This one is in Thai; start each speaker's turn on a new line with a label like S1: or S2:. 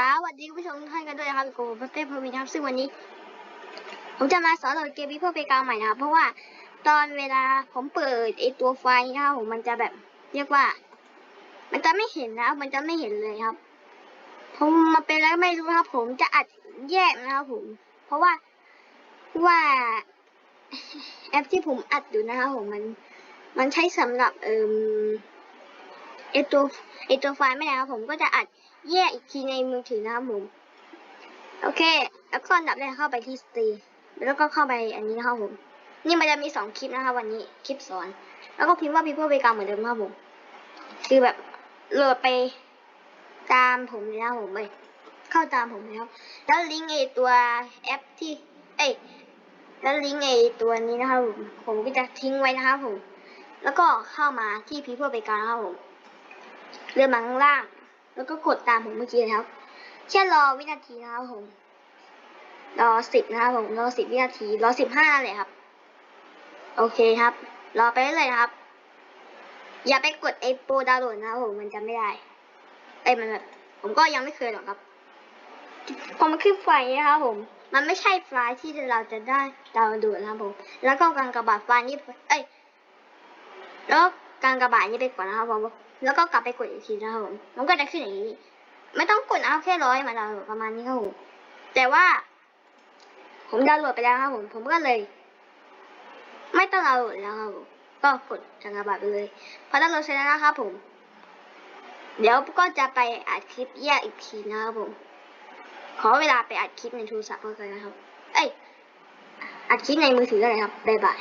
S1: สวัสดีคุณผู้ชมทุกท่านกันด้วยนะครับกูเต้พวินครับซึ่งวันนี้ ผมจะมาสอนโหลดเกมพีเพื่อไปกาใหม่นะครับเพราะว่าตอนเวลาผมเปิดไอตัวไฟล์นะครับผมมันจะแบบ เรียกว่า มันจะไม่เห็นนะครับมันจะไม่เห็นเลยครับ ผมมาเป็นแล้วไม่รู้ครับ ผมจะอัดแยกนะครับผม เพราะว่าว่าแอปที่ผมอัดอยู่นะครับผมมัน มันใช้สำหรับเอ่ม ไอตัวไอตัวไฟล์ไม่ได้ครับผมก็จะอัดแยกอีกทีในมือถือนะครับผมโอเค แล้วก็อันดับแรกเข้าไปที่สตรีแล้วก็เข้าไปอันนี้นะครับผม นี่มันจะมีสองคลิปนะครับวันนี้คลิปสอน แล้วก็พิมพ์ว่าพีเพื่อไปกางเหมือนเดิมนะครับผมคือแบบโหลดไปตามผมเลยนะผมเลยเข้าตามผมแล้วแล้วลิงก์ไอตัวแอปที่เอ้ยแล้วลิงก์ไอตัวนี้นะครับผมผมก็จะทิ้งไว้นะครับผม แล้วก็เข้ามาที่พีเพื่อไปกางนะครับผม เลื่อนมาข้างล่าง แล้วก็กดตามผมเมื่อกี้นะครับ แค่รอวินาทีนะครับผม รอสิบนะครับผมรอสิบวินาที รอสิบห้าเลยครับ โอเคครับ รอไปเรื่อยครับ อย่าไปกดไอ้โปรดาวโหลดนะครับผมมันจะไม่ได้เอ้ยมันแบบผมก็ยังไม่เคยหรอกครับพอมันขึ้นไฟนะครับผม มันไม่ใช่ไฟล์ที่เราจะได้ดาวโหลดนะครับผม แล้วก็การกระบาดไฟล์นี้เอ้ยแล้ว การกระบาดนี้ไปก่อนนะครับผมแล้วก็กลับไปกดอีกทีนะครับผมมันก็จะขึ้นอย่างนี้ ไม่ต้องกดเอาแค่ร้อยมาดาวน์โหลดประมาณนี้ครับผมแต่ว่า ผมดาวน์โหลดไปแล้วครับผม ผมก็เลย ไม่ต้องดาวน์โหลดแล้วครับผมก็กดจังกระบาดไปเลยพอดาวน์โหลดเสร็จแล้วนะครับผม เดี๋ยวก็จะไปอัดคลิปแยกอีกทีนะครับผม ขอเวลาไปอัดคลิปในโทรศัพท์ก็เลยนะครับ เอ้ยอัดคลิปในมือถือก็เลยครับบ๊ายบาย